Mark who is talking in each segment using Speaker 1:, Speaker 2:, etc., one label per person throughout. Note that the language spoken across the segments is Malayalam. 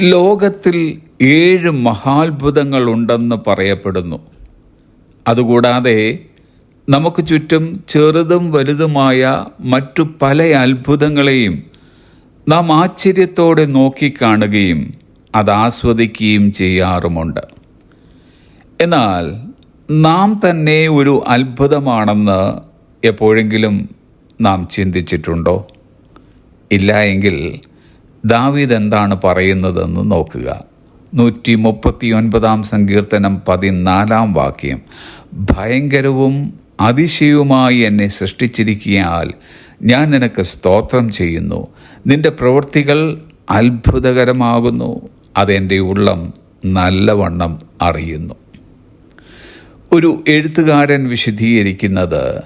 Speaker 1: ലോകത്തിൽ ഏഴ് മഹാത്ഭുതങ്ങളുണ്ടെന്ന് പറയപ്പെടുന്നു. അതുകൂടാതെ നമുക്ക് ചുറ്റും ചെറുതും വലുതുമായ മറ്റു പല അത്ഭുതങ്ങളെയും നാം ആശ്ചര്യത്തോടെ നോക്കിക്കാണുകയും അത് ആസ്വദിക്കുകയും ചെയ്യാറുമുണ്ട്. എന്നാൽ നാം തന്നെ ഒരു അത്ഭുതമാണെന്ന് എപ്പോഴെങ്കിലും നാം ചിന്തിച്ചിട്ടുണ്ടോ? ഇല്ല എങ്കിൽ ദാവീദ് എന്താണ് പറയുന്നതെന്ന് നോക്കുക. നൂറ്റി മുപ്പത്തി ഒൻപതാം സങ്കീർത്തനം പതിനാലാം വാക്യം. ഭയങ്കരവും അതിശയവുമായി എന്നെ സൃഷ്ടിച്ചിരിക്കിയാൽ ഞാൻ നിനക്ക് സ്തോത്രം ചെയ്യുന്നു. നിന്റെ പ്രവൃത്തികൾ അത്ഭുതകരമാകുന്നു. അതെന്റെ ഉള്ളം നല്ലവണ്ണം അറിയുന്നു. ഒരു എഴുത്തുകാരൻ വിശദീകരിക്കുന്നത്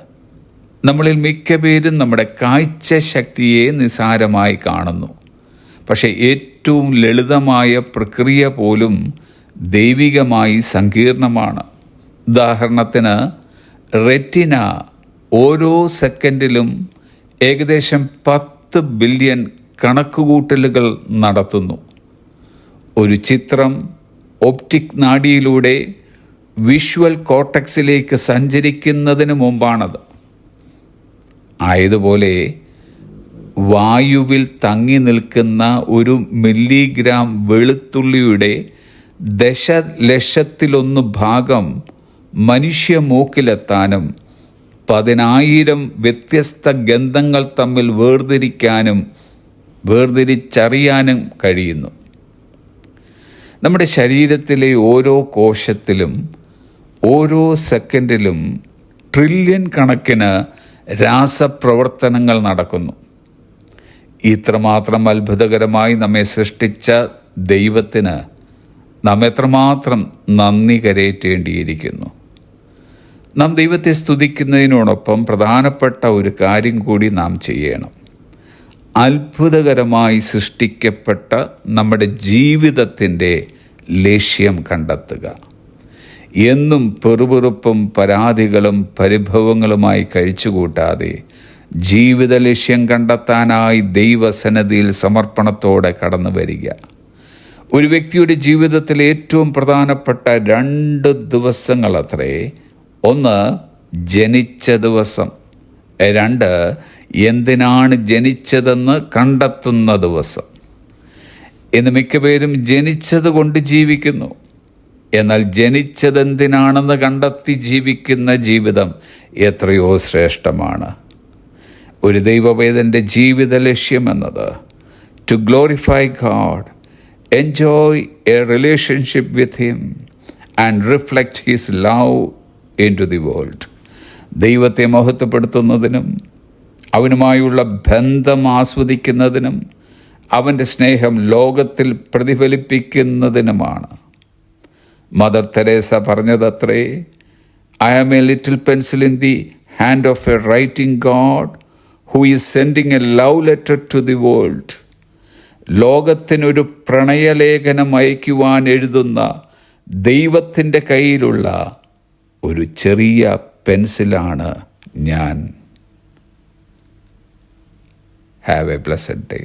Speaker 1: നമ്മളിൽ മിക്ക പേരും നമ്മുടെ കാഴ്ച ശക്തിയെ നിസാരമായി കാണുന്നു. പക്ഷേ ഏറ്റവും ലളിതമായ പ്രക്രിയ പോലും ദൈവികമായി സങ്കീർണമാണ്. ഉദാഹരണത്തിന് റെറ്റിന ഓരോ സെക്കൻഡിലും ഏകദേശം പത്ത് ബില്യൺ കണക്കുകൂട്ടലുകൾ നടത്തുന്നു. ഒരു ചിത്രം ഒപ്റ്റിക് നാഡിയിലൂടെ വിഷ്വൽ കോട്ടക്സിലേക്ക് സഞ്ചരിക്കുന്നതിന് മുമ്പാണത്. ആയതുപോലെ വായുവിൽ തങ്ങി നിൽക്കുന്ന ഒരു മില്ലിഗ്രാം വെളുത്തുള്ളിയുടെ ദശലക്ഷത്തിലൊന്ന് ഭാഗം മനുഷ്യ മൂക്കിലെത്താനും പതിനായിരം വ്യത്യസ്ത ഗന്ധങ്ങൾ തമ്മിൽ വേർതിരിക്കാനും വേർതിരിച്ചറിയാനും കഴിയുന്നു. നമ്മുടെ ശരീരത്തിലെ ഓരോ കോശത്തിലും ഓരോ സെക്കൻഡിലും ട്രില്യൺ കണക്കിന് രാസപ്രവർത്തനങ്ങൾ നടക്കുന്നു. ഇത്രമാത്രം അത്ഭുതകരമായി നമ്മെ സൃഷ്ടിച്ച ദൈവത്തിന് നാം എത്രമാത്രം നന്ദി കരയേറ്റേണ്ടിയിരിക്കുന്നു. നാം ദൈവത്തെ സ്തുതിക്കുന്നതിനോടൊപ്പം പ്രധാനപ്പെട്ട ഒരു കാര്യം കൂടി നാം ചെയ്യണം. അത്ഭുതകരമായി സൃഷ്ടിക്കപ്പെട്ട നമ്മുടെ ജീവിതത്തിന്റെ ലക്ഷ്യം കണ്ടെത്തുക. എന്നും പെറുപെറുപ്പും പരാതികളും പരിഭവങ്ങളുമായി കഴിച്ചുകൂട്ടാതെ ജീവിത ലക്ഷ്യം കണ്ടെത്താനായി ദൈവസന്നദ്ധിയിൽ സമർപ്പണത്തോടെ കടന്നു വരിക. ഒരു വ്യക്തിയുടെ ജീവിതത്തിൽ ഏറ്റവും പ്രധാനപ്പെട്ട രണ്ട് ദിവസങ്ങൾ അത്രേ. ഒന്ന് ജനിച്ച ദിവസം. രണ്ട് എന്തിനാണ് ജനിച്ചതെന്ന് കണ്ടെത്തുന്ന ദിവസം. ഇന്ന് മിക്കപേരും ജനിച്ചത് കൊണ്ട് ജീവിക്കുന്നു. എന്നാൽ ജനിച്ചതെന്തിനാണെന്ന് കണ്ടെത്തി ജീവിക്കുന്ന ജീവിതം എത്രയോ ശ്രേഷ്ഠമാണ്. ഒരു ദൈവവേദന്റെ ജീവിത ലക്ഷ്യമെന്നത് to glorify God enjoy a relationship with him and reflect his love in to the world ദൈവത്തെ മഹത്വപ്പെടുത്തുന്നതിനും അവനുമായുള്ള ബന്ധം ആസ്വദിക്കുന്നതിനും അവന്റെ സ്നേഹം ലോകത്തിൽ പ്രതിഫലിപ്പിക്കുന്നതിനുമാണ്. Mother Teresa പറഞ്ഞതത്രേ I am a little pencil in the hand of a writing God who is sending a love letter to the world ലോകത്തിനൊരു പ്രണയലേഖനം അയക്കുവാൻ എഴുതുന്ന ദൈവത്തിന്റെ കയ്യിലുള്ള ഒരു ചെറിയ പെൻസിലാണ് ഞാൻ. Have A blessed day